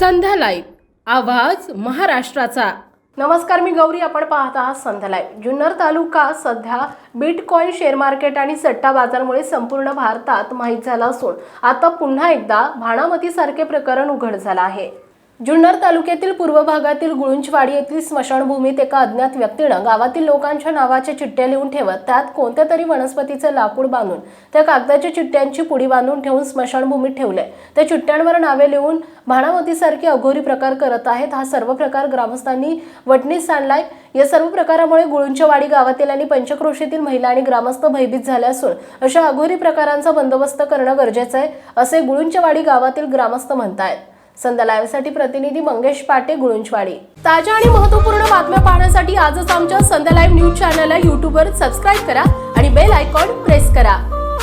संध्या live. आवाज महाराष्ट्राचा. नमस्कार मी गौरी. आपण पाहत आहात संध्या लाईव्ह. जुन्नर तालुका सध्या बिटकॉईन शेअर मार्केट आणि सट्टा बाजारमुळे संपूर्ण भारतात माहीत झाला असून आता पुन्हा एकदा भाणामतीसारखे प्रकरण उघड झालं आहे. जुन्नर तालुक्यातील पूर्व भागातील गुळुंचवाडी येथील स्मशानभूमीत एका अज्ञात व्यक्तीनं गावातील लोकांच्या नावाच्या चिठ्ठ्या लिहून ठेवत त्यात कोणत्या तरी वनस्पतीचं लाकूड बांधून त्या कागदाच्या चिठ्ठ्यांची पुडी बांधून ठेवून स्मशानभूमीत ठेवले त्या चिठ्ठ्यांवर नावे लिहून भाणामतीसारखे अघोरी प्रकार करत आहेत. हा सर्व प्रकार ग्रामस्थांनी वटणीस आणलाय. या सर्व प्रकारामुळे गुळुंचवाडी गावातील आणि पंचक्रोशीतील महिला आणि ग्रामस्थ भयभीत झाले असून अशा अघोरी प्रकारांचा बंदोबस्त करणं गरजेचं आहे असे गुळुंचवाडी गावातील ग्रामस्थ म्हणतायत. संध्या लाईव्हसाठी प्रतिनिधी मंगेश पाटे गुळुंचवाडी ताज्या आणि महत्त्वपूर्ण बातम्या पाहण्यासाठी आजच आमच्या संध्या लाईव्ह न्यूज चॅनलला युट्यूबवर सबस्क्राईब करा आणि बेल आयकॉन प्रेस करा.